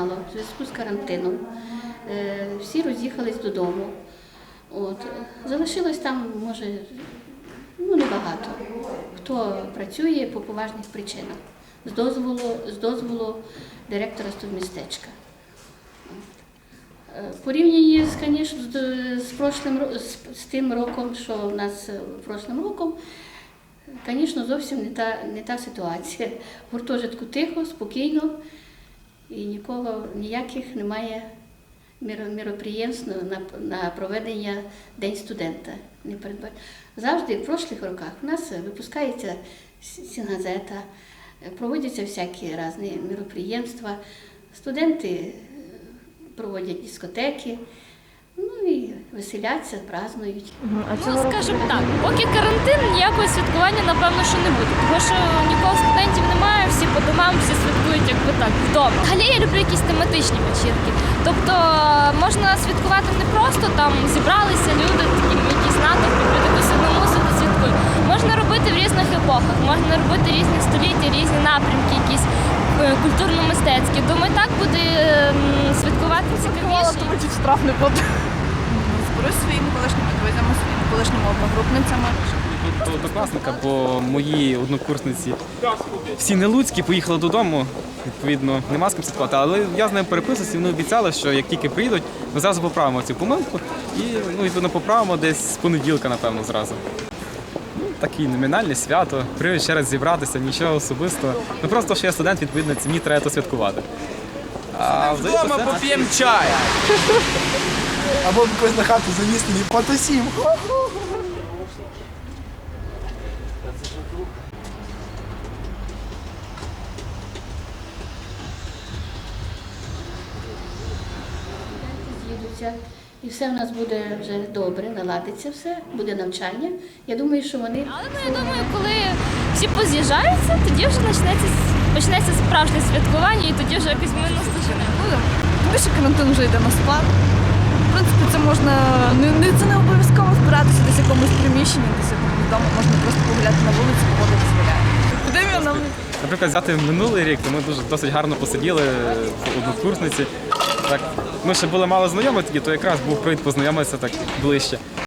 мало в зв'язку з карантином. Е, всі роз'їхались додому. От. Залишилось там, може, ну небагато. Хто працює по поважних причинах з дозволу з дозволу директора студмістечка. Е, Порівняно звісно, з прошлим, з тим роком, що в нас е, прошлим роком, звісно, зовсім не та не та ситуація. Гуртожитку тихо, спокійно і нікого, ніяких немає міроприємств на, на проведення День студента. Не. Завжди в прошлих роках у нас випускається сінгазета, проводяться всякі різні міроприємства. Студенти е, проводять дискотеки, і веселяться, празднують. Ну, скажімо так, поки карантин, ніякого святкування, напевно, що не буде. Тому що ніколи студентів немає, всі по домам, всі святкують якби так, вдома. Взагалі я люблю якісь тематичні вечірки. Тобто можна святкувати не просто там зібралися люди, такі якісь натовпи, під якусь одну музику святкують. Можна робити в різних епохах, можна робити різні століття, різні напрямки, якісь е, культурно-мистецькі. Думаю, так буде ем, святкувати цікавіше. Хочуть штраф не платити. Зберусь своїми колишніми друзями, своїми колишніми одногрупницями. до однокласника, бо мої однокурсниці всі не луцькі, поїхали додому. Відповідно, нема з ким святкувати. Але я з ними переписувався, і вони обіцяли, що як тільки приїдуть, ми зразу поправимо цю помилку і ну, відповідно поправимо десь з понеділка, напевно, зразу. Ну, Таке номінальне свято, привід ще раз зібратися, нічого особистого. Ну просто що я студент, відповідно, мені треба то святкувати. А взагалі, Дома все. поп'ємо чай. Або якось на хату завісти і потусім. з'їдуться, і все в нас буде вже добре, наладиться все, буде навчання. Я думаю, що вони Але ну, я думаю, коли всі поз'їжджаються, тоді вже почнеться, почнеться справжнє святкування, і тоді вже якось ми наслаждаємо. Будемо. Тому що карантин вже йде на спад. В принципі, це можна не, це не обов'язково збиратися десь якомусь приміщенні, десь якомусь вдома, можна просто погуляти на вулиці, погода дозволяє. Нам Наприклад, взяти минулий рік, то ми дуже досить гарно посиділи в однокурсниці. Так, ми ще були мало знайомі тоді, то якраз був привід познайомитися так ближче.